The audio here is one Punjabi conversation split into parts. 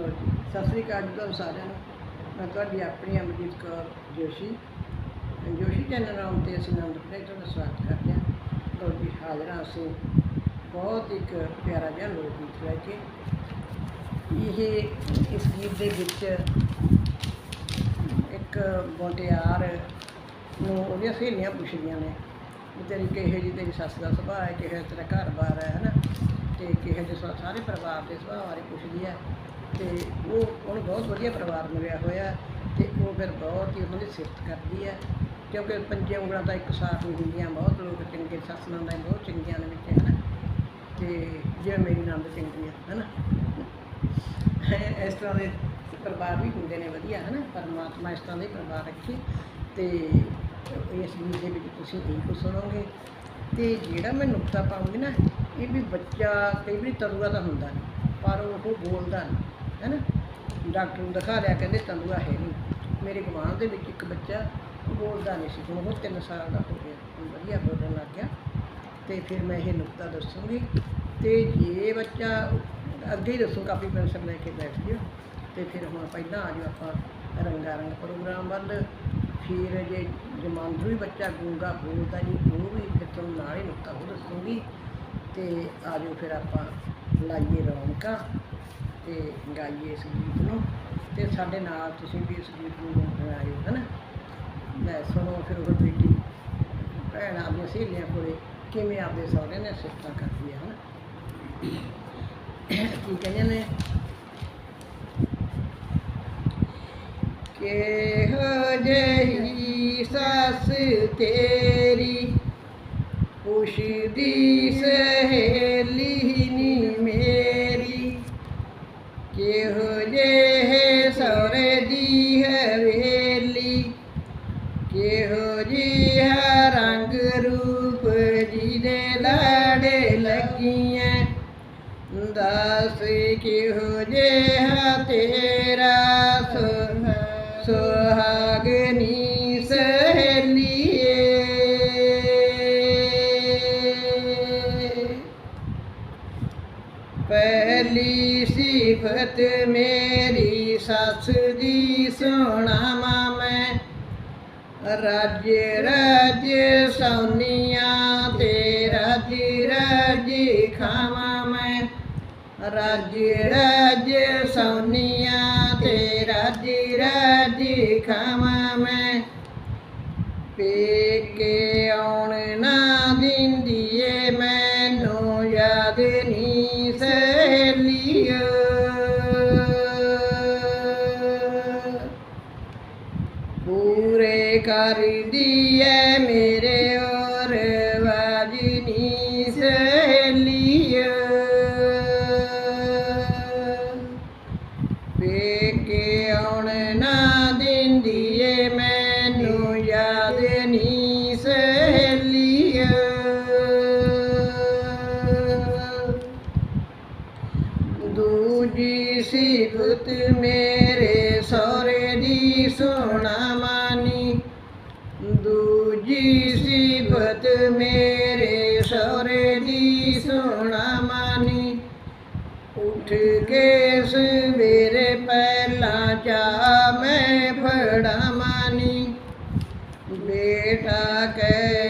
ਲਓ ਸਤਿ ਸ੍ਰੀ ਅਕਾਲ ਜੀ ਤੁਹਾਨੂੰ ਸਾਰਿਆਂ ਨੂੰ। ਮੈਂ ਤੁਹਾਡੀ ਆਪਣੀ ਅਮਰਜੀਤ ਕੌਰ ਜੋਸ਼ੀ। ਜੋਸ਼ੀ ਚੈਨਲ ਨਾਮ ਤੇ ਅਸੀਂ ਆਨੰਦ ਪ੍ਰੇ ਤੁਹਾਡਾ ਸਵਾਗਤ ਕਰਦੇ ਹਾਂ। ਲਓ ਜੀ, ਹਾਜ਼ਰ ਅਸੀਂ। ਬਹੁਤ ਇੱਕ ਪਿਆਰਾ ਜਿਹਾ ਲੋਕ ਗੀਤ ਲੈ ਕੇ। ਇਹ, ਇਸ ਗੀਤ ਦੇ ਵਿੱਚ ਇੱਕ ਮੁਟਿਆਰ ਨੂੰ ਉਹਦੀਆਂ ਸਹੇਲੀਆਂ ਪੁੱਛਦੀਆਂ ਨੇ ਵੀ ਤੇਰੀ ਕਿਹੋ ਜਿਹੀ ਤੇਰੀ ਸੱਸ ਦਾ ਸੁਭਾਅ ਹੈ, ਕਿਹੋ ਤੇਰਾ ਘਰ-ਬਾਰ ਹੈ, ਹਨਾ? ਤੇ ਕਿਹੋ ਜਿਹੇ ਸਾ- ਸਾਰੇ ਪਰਿਵਾਰ ਦੇ ਸੁਭਾਅ ਬਾਰੇ ਪੁੱਛਦੀ ਹੈ। ਤੇ ਉਹ ਉਹਨੂੰ ਬਹੁਤ ਵਧੀਆ ਪਰਿਵਾਰ ਮਿਲਿਆ ਹੋਇਆ ਤੇ ਉਹ ਫਿਰ ਬਹੁਤ ਹੀ ਉਹਨਾਂ ਦੀ ਸਿਫਤ ਕਰਦੀ ਹੈ। ਕਿਉਂਕਿ ਪੰਜੇ ਉਂਗਲਾਂ ਤਾਂ ਇੱਕ ਸਾਥ ਨਹੀਂ ਹੁੰਦੀਆਂ, ਬਹੁਤ ਲੋਕ ਚੰਗੇ ਸੱਸ ਨਾਲ ਦਾ ਬਹੁਤ ਚੰਗੀਆਂ ਨੇ ਵਿੱਚ, ਹਨਾ? ਤੇ ਜਿਵੇਂ ਮੇਰੀ ਨੰਦ ਚੰਗੀ ਹੈ ਹਨਾ? ਇਸ ਤਰ੍ਹਾਂ ਦੇ ਪਰਿਵਾਰ ਵੀ ਹੁੰਦੇ ਨੇ ਵਧੀਆ, ਹਨਾ? ਪਰਮਾਤਮਾ ਇਸ ਤਰ੍ਹਾਂ ਦੇ ਪਰਿਵਾਰ ਰੱਖੇ ਤੇ ਇਸ ਗੀਤ ਦੇ ਵਿੱਚ ਤੁਸੀਂ ਇਹ ਕੁਝ ਸੁਣੋਗੇ। ਤੇ ਜਿਹੜਾ ਮੈਂ ਨੁਕਤਾ ਪਾਉਂਗੀ ਨਾ, ਇਹ ਵੀ ਬੱਚਾ ਕਈ ਵਾਰੀ ਤਲੂਆ ਤਾਂ ਹੁੰਦਾ ਨਹੀਂ ਪਰ ਉਹ ਬੋਲਦਾ ਨਹੀਂ ਹੈ ਨਾ? ਡਾਕਟਰ ਨੂੰ ਦਿਖਾ ਲਿਆ ਕਹਿੰਦੇ ਤੰਦੂਆ ਹੈ ਨਹੀਂ। ਮੇਰੇ ਗੁਆਂਢ ਦੇ ਵਿੱਚ ਇੱਕ ਬੱਚਾ ਬੋਲਦਾ ਨਹੀਂ ਸੀ। ਹੁਣ ਉਹ 3 ਸਾਲ ਦਾ ਹੋ ਗਿਆ। ਵਧੀਆ ਬੋਲਣ ਲੱਗ ਗਿਆ। ਤੇ ਫਿਰ ਮੈਂ ਇਹ ਨੁਕਤਾ ਦੱਸੂੰਗੀ। ਤੇ ਜੇ ਬੱਚਾ ਅੱਗੇ ਹੀ ਦੱਸੂ ਕਾਪੀ ਪੈਨਸਲ ਲੈ ਕੇ ਬੈਠ ਜਿਓ ਤੇ ਫਿਰ ਹੁਣ ਪਹਿਲਾਂ ਆ ਜਾਓ ਆਪਾਂ ਰੰਗਾ ਰੰਗ ਪ੍ਰੋਗਰਾਮ ਵੱਲ। ਫਿਰ ਜੇ ਜਮਾਂਦਰੂ ਹੀ ਬੱਚਾ ਗੂੰਗਾ ਬੋਲਦਾ ਜੀ, ਉਹ ਵੀ ਫਿਰ ਤੁਹਾਨੂੰ ਨਾਲ ਹੀ ਨੁਕਤਾ ਉਹ ਦੱਸੂਗੀ। ਤੇ ਆ ਜਾਓ ਫਿਰ ਆਪਾਂ ਲਾਈਏ ਰੌਣਕਾਂ। ਤੇ ਗਾਈਏ ਇਸ ਗੀਤ ਨੂੰ ਤੇ ਸਾਡੇ ਨਾਲ ਤੁਸੀਂ ਵੀ ਇਸ ਗੀਤ ਨੂੰ ਗਾਇਓ ਹੈ ਨਾ ਲੈ, ਸੁਣੋ ਫਿਰ ਉਹ ਬੇਟੀ, ਭੈਣ ਆਪਣੀਆਂ ਸਹੇਲੀਆਂ ਕੋਲੇ ਕਿਵੇਂ ਆਪਦੇ ਸਹੁਰੇ ਨੇ ਸਿਫਤਾਂ ਕਰਦੀ ਹੈ ਹਨਾ? ਕੀ ਕਹਿੰਦੇ ਨੇ? ਕਿਹੋ ਜਿਹੀ ਸੱਸ ਤੇਰੀ ਪੁੱਛਦੀ ਸਹੇਲੀ ਕਿਹੋ ਜਿਹਾ ਰੰਗ ਰੂਪ ਜਿਹਦੇ ਲਾੜੇ ਲੱਗੀਆਂ ਦਾਸ ਕਿਹੋ ਜਿਹਾ ਤੇਰਾ ਸੁ- ਸੁਹਾਗਣੀ ਸਹੇਲੀਏ ਪਹਿਲੀ ਸਿਫਤ ਮੇਰੀ ਸੱਸ ਦੀ ਸੁਣਾਵਾਂ ਰਾਜ ਰਾਜ ਸੋਨੀਆਂ, ਤੇ ਰਾਜ ਰਾਜ ਖਾਵਾਂ ਮੈਂ। ਰਾਜ ਰਾਜ ਸੋਨੀਆਂ, ਤੇ ਰਾਜ ਰਾਜ ਖਾਵਾਂ ਮੈਂ। ਪੇਕੇ ਆਉਣ ਨਾ ਦਿੰਦੀ ਏ, ਮੈਨੂੰ ਯਾਦ ਨਹੀਂ ਸਹੇਲੀਓ ਕਰਦੀ ਐ ਮੇਰੇ ਔਰ ਵਾਜਨੀ ਸਹੇਲੀਆ ਪੇਕੇ ਆਉਣ ਨਾ ਦਿੰਦੀ ਏ ਮੈਨੂੰ ਯਾਦ ਨਹੀਂ ਸਹੇਲੀਆ ਦੂਜੀ ਸਿਫਤ ਮੇਰੇ ਸਹੁਰੇ ਦੀ ਸੋਣਾ ਦੂਜੀ ਸਿਫਤ ਮੇਰੇ ਸੋਰੇ ਦੀ ਸੋਣਾ ਮਾਨੀ। ਉਠ ਕੇ ਸਵੇਰੇ ਪਹਿਲਾ ਚਾ ਮੈਂ ਫੜਾ ਮਾਨੀ। ਬੇਟਾ ਕਹਿ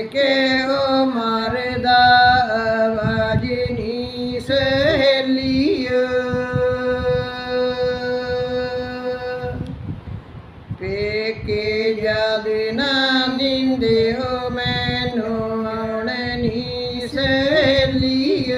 ਨੀ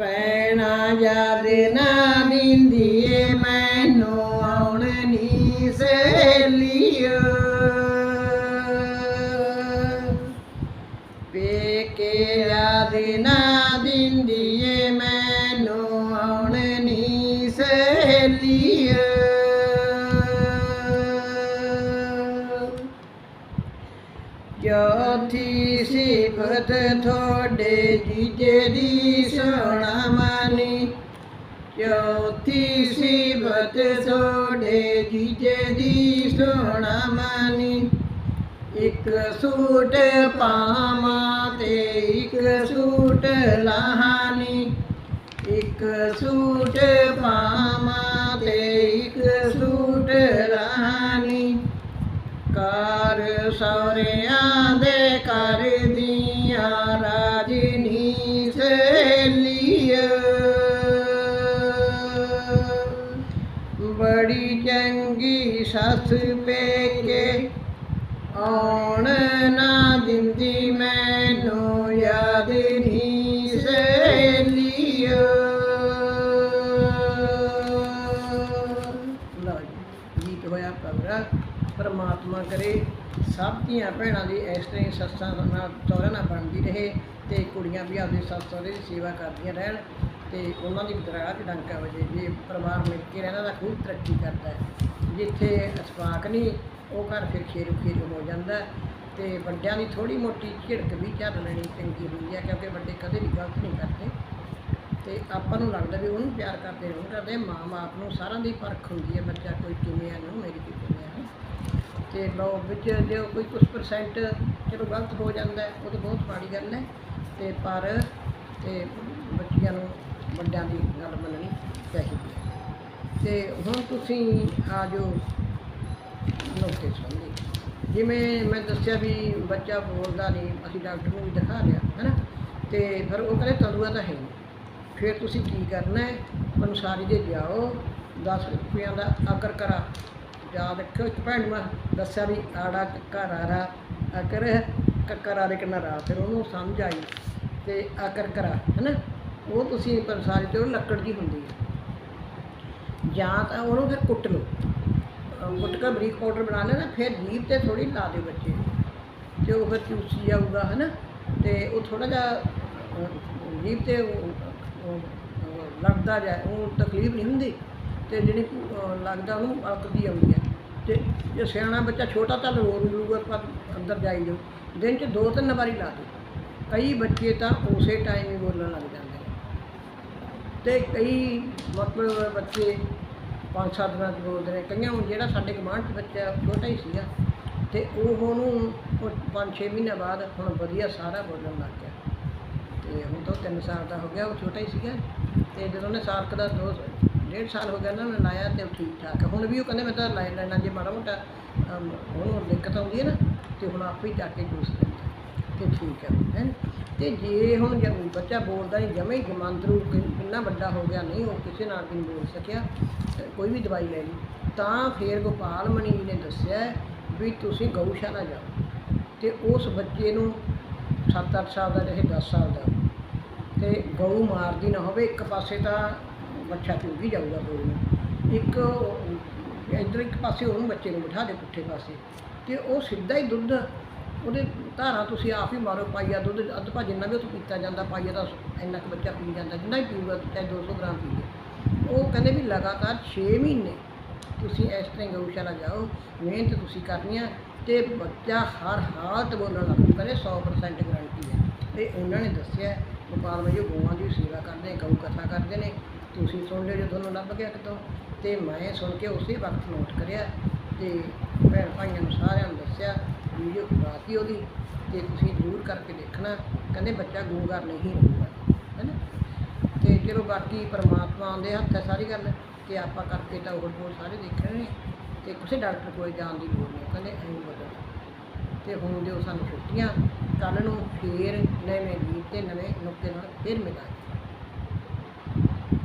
ਭੈਣਾ ਯਾਦ ਨਾ ਦਿੰਦੀਏ, ਮੈਨੂੰ ਆਉਣ ਨੀ ਸਹੇਲੀਓ। ਪੇਕੇ ਯਾਦ ਨਾ ਦੀ ਇੰਦੀਏ ਮੈਨੂੰ ਆਉਣ ਨੀ ਸਹੇਲੀਏ ਸਿਫਤ ਥੋੜੇ ਜੀਜੇ ਦੀ ਸੋਣਾ ਮਾਨੀ। ਚੌਥੀ ਸਿਫਤ ਥੋੜੇ ਜੀਜੇ ਦੀ ਸੋਣਾ ਮਾਨੀ। ਇੱਕ ਸੂਟ ਪਾਵਾਂ ਤੇ ਇੱਕ ਸੂਟ ਲਾਹਾਨੀ। ਇੱਕ ਸੂਟ ਪਾਵਾਂ ਤੇ ਇੱਕ ਸੂਟ ਲਾਹਾਨੀ। ਕਾਰ ਸੌਰਿਆਂ ਚੰਗੀ ਸੱਸ ਪੇਕੇ ਆਉਣ ਨਾ ਦਿੰਦੀ, ਮੈਨੂੰ ਯਾਦ ਨਹੀਂ ਸੇਲੀਏ ਲਓ ਗੀਤ ਹੋਇਆ ਪਗੜਾ ਪਰਮਾਤਮਾ ਕਰੇ, ਸਭ ਧੀਆਂ ਭੈਣਾਂ ਦੀ ਇਸ ਤਰ੍ਹਾਂ ਹੀ ਸੱਸਾਂ ਨਾਲ ਸਹੁਰਿਆਂ ਨਾਲ ਬਣਦੀ ਰਹੇ ਤੇ ਕੁੜੀਆਂ ਵੀ ਆਪਦੇ ਸੱਸ ਸਹੁਰੇ ਦੀ ਸੇਵਾ ਕਰਦੀਆਂ ਰਹਿਣ। ਤੇ ਉਹਨਾਂ ਦੀ ਦਰਾਹ 'ਚ ਡੰਕਾ ਵਜੇ ਜੇ ਪਰਿਵਾਰ ਮਿਲ ਕੇ ਰਹਿਣਾ ਤਾਂ ਖੂਬ ਤਰੱਕੀ ਕਰਦਾ ਹੈ। ਜਿੱਥੇ ਅਸਫਾਕ ਨਹੀਂ, ਉਹ ਘਰ ਫਿਰ ਖੇਰੂ ਖੇਰੂ ਹੋ ਜਾਂਦਾ ਹੈ ਤੇ ਵੱਡਿਆਂ ਦੀ ਥੋੜੀ ਮੋਟੀ ਝਿੜਕ ਵੀ ਝੱਲ ਲੈਣੀ ਚੰਗੀ ਹੁੰਦੀ ਹੈ ਕਿਉਂਕਿ ਵੱਡੇ ਕਦੇ ਵੀ ਗਲਤ ਨਹੀਂ ਕਰਦੇ। ਤੇ ਆਪਾਂ ਨੂੰ ਲੱਗਦਾ ਵੀ ਉਹਨੂੰ ਪਿਆਰ ਕਰਦੇ ਰਹੋ ਕਰਦੇ ਮਾਂ ਬਾਪ ਨੂੰ ਸਾਰਿਆਂ ਦੀ ਪਰਖ ਹੁੰਦੀ ਹੈ, ਬੱਚਾ ਕੋਈ ਕਿਵੇਂ ਆ ਨੂੰ ਮੇਰੀ ਕੀ ਕਿਵੇਂ ਆ। ਤੇ ਲੋਕ ਵਿੱਚ ਜੇ ਕੋਈ ਕੁਝ ਪਰਸੈਂਟ ਚਲੋ ਗਲਤ ਹੋ ਜਾਂਦਾ ਉਹ ਤਾਂ ਬਹੁਤ ਮਾੜੀ ਗੱਲ ਹੈ। ਤੇ ਪਰ, ਤੇ ਬੱਚਿਆਂ ਨੂੰ ਵੱਡਿਆਂ ਦੀ ਗੱਲ ਮੰਨਣੀ ਚਾਹੀਦੀ ਹੈ। ਤੇ ਹੁਣ ਤੁਸੀਂ ਆ ਜੋ ਨੋਟਿਸ ਸੁਣਦੇ ਜਿਵੇਂ ਮੈਂ ਦੱਸਿਆ ਵੀ ਬੱਚਾ ਬੋਲਦਾ ਨਹੀਂ, ਅਸੀਂ ਡਾਕਟਰ ਨੂੰ ਵੀ ਦਿਖਾ ਲਿਆ, ਹੈਨਾ? ਤੇ ਫਿਰ ਉਹ ਕਹਿੰਦੇ ਤੰਦੂਆ ਤਾਂ ਹੈ ਨਹੀਂ। ਫਿਰ ਤੁਸੀਂ ਕੀ ਕਰਨਾ ਹੈ? ਪੰਸਾਰੀ ਦੇ ਜਾਓ 10 ਰੁਪਈਆਂ ਦਾ ਆਕਰ ਕਰਾ। ਯਾਦ ਰੱਖਿਓ, ਇੱਕ ਭੈਣ ਨੂੰ ਮੈਂ ਦੱਸਿਆ ਵੀ ਆੜਾ ਘਰ ਆਰਾ ਆਕਰ ਕੱਕਰ ਆਰੇ ਕਿੰਨਾ ਰਾ ਫਿਰ ਉਹਨੂੰ ਸਮਝ ਆਈ ਤੇ ਅਕਰ ਕਰਾ, ਹੈਨਾ? ਉਹ ਤੁਸੀਂ ਪੰਸਾਰੀ ਤੇ ਉਹ ਲੱਕੜ ਦੀ ਹੁੰਦੀ ਹੈ। ਜਾਂ ਤਾਂ ਉਹਨੂੰ ਫਿਰ ਕੁੱਟ ਲਓ। ਅਹ ਕੁੱਟ ਕੇ ਬਰੀਕ ਪਾਊਡਰ ਬਣਾ ਲੈਣਾ, ਫਿਰ ਜੀਭ ਤੇ ਥੋੜੀ ਲਾ ਦਿਓ ਬੱਚੇ ਨੂੰ। ਤੇ ਉਹ ਫਿਰ ਚੂਸੀ ਜਾਊਗਾ, ਹਨਾ? ਤੇ ਉਹ ਥੋੜਾ ਜਿਹਾ ਜੀਭ ਤੇ ਉਹ- ਲੱਗਦਾ ਜਾਏ ਉਹ ਤਕਲੀਫ ਨਹੀਂ ਹੁੰਦੀ। ਤੇ ਜਿਹੜੀ ਲੱਗਦਾ ਉਹਨੂੰ ਅਲਕਦੀ ਆਉਂਦੀ ਹੈ। ਤੇ ਜੇ ਸਿਆਣਾ ਬੱਚਾ ਛੋਟਾ ਤਾਂ ਰੋ ਰੂਗਾ ਪਰ ਅੰਦਰ ਜਾਈ ਜਾਓ। ਦਿਨ 'ਚ ਦੋ ਤਿੰਨ ਵਾਰੀ ਲਾ ਦਿਓ। ਕਈ ਬੱਚੇ ਤਾਂ ਉਸੇ ਟਾਈਮ ਹੀ ਬੋਲਣ ਲੱਗ ਜਾਂਦੇ। ਤੇ ਕਈ ਮਤਲਬ ਬੱਚੇ ਪੰਜ ਸੱਤ ਦਿਨਾਂ 'ਚ ਬੋਲਦੇ ਨੇ। ਕਈਆਂ ਹੁਣ ਜਿਹੜਾ ਸਾਡੇ ਗਵਾਂਢ 'ਚ ਬੱਚਾ ਛੋਟਾ ਹੀ ਸੀਗਾ ਤੇ ਉਹ ਉਹਨੂੰ ਉਹ ਪੰਜ ਛੇ ਮਹੀਨੇ ਬਾਅਦ ਹੁਣ ਵਧੀਆ ਸਾਰਾ ਬੋਲਣ ਲੱਗ ਗਿਆ। ਤੇ ਹੁਣ ਤਾਂ 3 ਸਾਲ ਦਾ ਹੋ ਗਿਆ ਉਹ ਛੋਟਾ ਹੀ ਸੀਗਾ ਤੇ ਜਦੋਂ ਉਹਨੇ ਸਾਲ ਕੁ ਦਾ ਦੋ ਡੇਢ ਸਾਲ ਹੋ ਗਿਆ ਨਾ ਉਹਨੇ ਲਾਇਆ ਤੇ ਉਹ ਠੀਕ ਠਾਕ। ਹੁਣ ਵੀ ਉਹ ਕਹਿੰਦੇ ਮੈਂ ਤਾਂ ਲਾਈ ਲੈਣਾ ਜੇ ਮਾੜਾ ਮੋਟਾ ਅਮ, ਉਹਨੂੰ ਦਿੱਕਤ ਆਉਂਦੀ ਹੈ ਨਾ ਤੇ ਹੁਣ ਆਪੇ ਹੀ ਚੱਕ ਕੇ ਜੂਸ ਲੈਂਦਾ। ਤੇ ਠੀਕ ਹੈ ਹੈ? ਤੇ ਜੇ ਹੁਣ ਜੇ ਬੱਚਾ ਬੋਲਦਾ ਨਹੀਂ ਜਮੇ ਹੀ ਜਮਾਂਦਰੂ ਕਿੰਨਾ ਵੱਡਾ ਹੋ ਗਿਆ, ਨਹੀਂ ਉਹ ਕਿਸੇ ਨਾਲ ਵੀ ਨਹੀਂ ਬੋਲ ਸਕਿਆ ਕੋਈ ਵੀ ਦਵਾਈ ਲੈ ਲਈ ਤਾਂ ਫਿਰ ਗੋਪਾਲ ਮਣੀ ਜੀ ਨੇ ਦੱਸਿਆ ਵੀ ਤੁਸੀਂ ਗਊਸ਼ਾਲਾ ਜਾਓ, ਤੇ ਉਸ ਬੱਚੇ ਨੂੰ 7-8 ਸਾਲ ਦਾ ਰਹੇ 10 ਸਾਲ ਦਾ। ਤੇ ਗਊ ਮਾਰਦੀ ਨਾ ਹੋਵੇ, ਇੱਕ ਪਾਸੇ ਤਾਂ ਬੱਚਾ ਵੀ ਜਾਊਗਾ ਗਊ ਨੂੰ। ਇੱਕ ਇੱਧਰ ਇੱਕ ਪਾਸੇ ਉਹਨੂੰ ਬੱਚੇ ਨੂੰ ਬਿਠਾ ਦੇ ਪੁੱਠੇ ਪਾਸੇ। ਤੇ ਉਹ ਸਿੱਧਾ ਹੀ ਦੁੱਧ ਉਹਦੇ ਧਾਰਾਂ ਤੁਸੀਂ ਆਪ ਹੀ ਮਾਰੋ, ਪਾਈਆ ਦੁੱਧ, ਅੱਧ ਭਾ ਜਿੰਨਾ ਵੀ ਉਹ ਤੋਂ ਪੀਤਾ ਜਾਂਦਾ, ਪਾਈਆ ਦਾ ਇੰਨਾ ਕੁ ਬੱਚਾ ਪੀ ਜਾਂਦਾ, ਜਿੰਨਾ ਹੀ ਪੀਊਗਾ, ਚਾਹੇ 200 ਗ੍ਰਾਮ ਪੀਏ ਉਹ ਕਹਿੰਦੇ ਵੀ ਲਗਾਤਾਰ 6 ਮਹੀਨੇ ਤੁਸੀਂ ਇਸ ਤਰ੍ਹਾਂ ਹੀ ਗਊਸ਼ਾਲਾ ਜਾਓ, ਮਿਹਨਤ ਤੁਸੀਂ ਕਰਨੀ ਆ ਤੇ ਬੱਚਾ ਹਰ ਹਾਲਤ ਬੋਲਣ ਲੱਗ ਪਊ, ਕਹਿੰਦੇ 100% ਗਾਰੰਟੀ ਹੈ ਤੇ ਉਹਨਾਂ ਨੇ ਦੱਸਿਆ, ਗੋਪਾਲ ਭਾਈ ਉਹ ਗਊਆਂ ਦੀ ਸੇਵਾ ਕਰਦੇ, ਗਊ ਕਥਾ ਕਰਦੇ ਨੇ, ਤੁਸੀਂ ਸੁਣ ਲਿਓ ਜੇ ਤੁਹਾਨੂੰ ਲੱਭ ਗਿਆ ਕਿਤੋਂ। ਤੇ ਮੈਂ ਸੁਣ ਕੇ ਉਸੇ ਵਕਤ ਨੋਟ ਕਰਿਆ ਤੇ ਭੈਣ ਭਾਈਆਂ ਨੂੰ ਸਾਰਿਆਂ ਨੂੰ ਦੱਸਿਆ ਵੀਡੀਓ ਖਵਾਤੀ ਉਹਦੀ ਤੇ ਤੁਸੀਂ ਜ਼ਰੂਰ ਕਰਕੇ ਦੇਖਣਾ। ਕਹਿੰਦੇ ਬੱਚਾ ਗੂੰਗਾਰ ਨਹੀਂ ਰਹੂਗਾ ਹੈਨਾ? ਤੇ ਚਲੋ ਬਾਕੀ ਪਰਮਾਤਮਾ ਦੇ ਹੱਥ ਹੈ ਸਾਰੀ ਗੱਲ, ਤੇ ਆਪਾਂ ਕਰਕੇ ਤਾਂ ਉਹ ਕੋਲ ਸਾਰੇ ਦੇਖਣੇ ਨੇ। ਤੇ ਕਿਸੇ ਡਾਕਟਰ ਕੋਲ ਜਾਣ ਦੀ ਲੋੜ ਨਹੀਂ, ਕਹਿੰਦੇ ਐਂ ਬਦਲ ਤੇ ਹੁਣ ਦਿਓ ਸਾਨੂੰ ਛੁੱਟੀਆਂ ਕੱਲ ਨੂੰ ਫੇਰ ਨਵੇਂ ਗੀਤ ਤੇ ਨਵੇਂ ਨੁਕਤੇ ਨਾਲ ਫੇਰ ਮਿਲਾਂਗੇ।